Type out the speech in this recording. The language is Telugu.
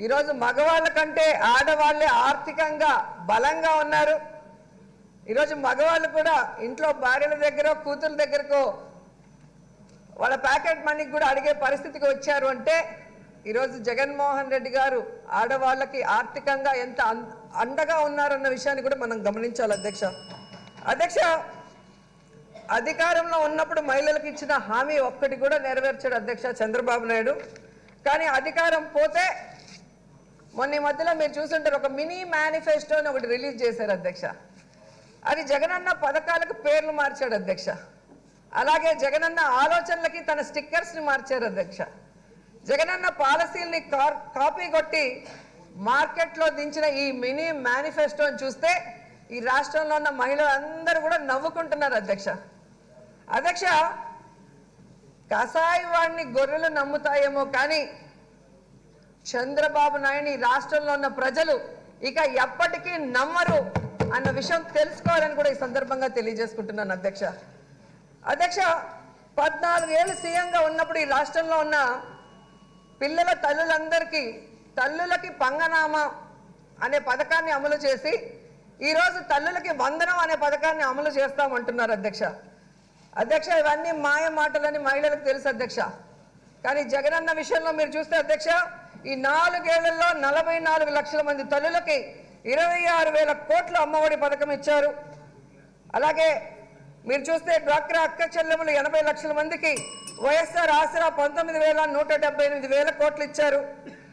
ఈరోజు మగవాళ్ళ కంటే ఆడవాళ్ళే ఆర్థికంగా బలంగా ఉన్నారు. ఈరోజు మగవాళ్ళు కూడా ఇంట్లో భార్యల దగ్గర కూతురు దగ్గరకో వాళ్ళ ప్యాకెట్ మనీకి కూడా అడిగే పరిస్థితికి వచ్చారు అంటే ఈరోజు జగన్మోహన్ రెడ్డి గారు ఆడవాళ్ళకి ఆర్థికంగా ఎంత అం- అండగా ఉన్నారన్న విషయాన్ని కూడా మనం గమనించాలి అధ్యక్ష. అధ్యక్ష అధికారంలో ఉన్నప్పుడు మహిళలకు ఇచ్చిన హామీ ఒక్కటి కూడా నెరవేర్చాడు అధ్యక్ష చంద్రబాబు నాయుడు. కానీ అధికారం పోతే మొన్న ఈ మధ్యలో మీరు చూసుంటారు ఒక మినీ మేనిఫెస్టో అని ఒకటి రిలీజ్ చేశారు అధ్యక్ష. అది జగనన్న పథకాలకు పేర్లు మార్చాడు అధ్యక్ష. అలాగే జగనన్న ఆలోచనలకి తన స్టిక్కర్స్ని మార్చారు అధ్యక్ష. జగనన్న పాలసీల్ని కా- కాపీ కొట్టి మార్కెట్లో దించిన ఈ మినీ మేనిఫెస్టోని చూస్తే ఈ రాష్ట్రంలో ఉన్న మహిళలందరూ కూడా నవ్వుకుంటున్నారు అధ్యక్ష. అధ్యక్ష కసాయి వాడిని గొర్రెలు నమ్ముతాయేమో కానీ చంద్రబాబు నాయుడు ఈ రాష్ట్రంలో ఉన్న ప్రజలు ఇక ఎప్పటికీ నమ్మరు అన్న విషయం తెలుసుకోవాలని కూడా ఈ సందర్భంగా తెలియజేసుకుంటున్నాను అధ్యక్ష. అధ్యక్ష పద్నాలుగు ఏళ్ళు సీఎంగా ఉన్నప్పుడు ఈ రాష్ట్రంలో ఉన్న పిల్లల తల్లులందరికీ తల్లులకి పంగనామా అనే పథకాన్ని అమలు చేసి ఈరోజు తల్లులకి వందనం అనే పథకాన్ని అమలు చేస్తామంటున్నారు అధ్యక్ష. అధ్యక్ష ఇవన్నీ మాయ మాటలని మహిళలకు తెలుసు అధ్యక్ష. కానీ జగనన్న విషయంలో మీరు చూస్తే అధ్యక్ష ఈ నాలుగేళ్ళలో నలభై నాలుగు లక్షల మంది తల్లులకి ఇరవై ఆరు వేల కోట్ల అమ్మఒడి పథకం ఇచ్చారు. అలాగే మీరు చూస్తే డ్వాక్రా అక్క చెల్లెములు ఎనభై లక్షల మందికి వైఎస్ఆర్ ఆసరా పంతొమ్మిది వేల నూట డెబ్బై ఎనిమిది వేల కోట్లు ఇచ్చారు.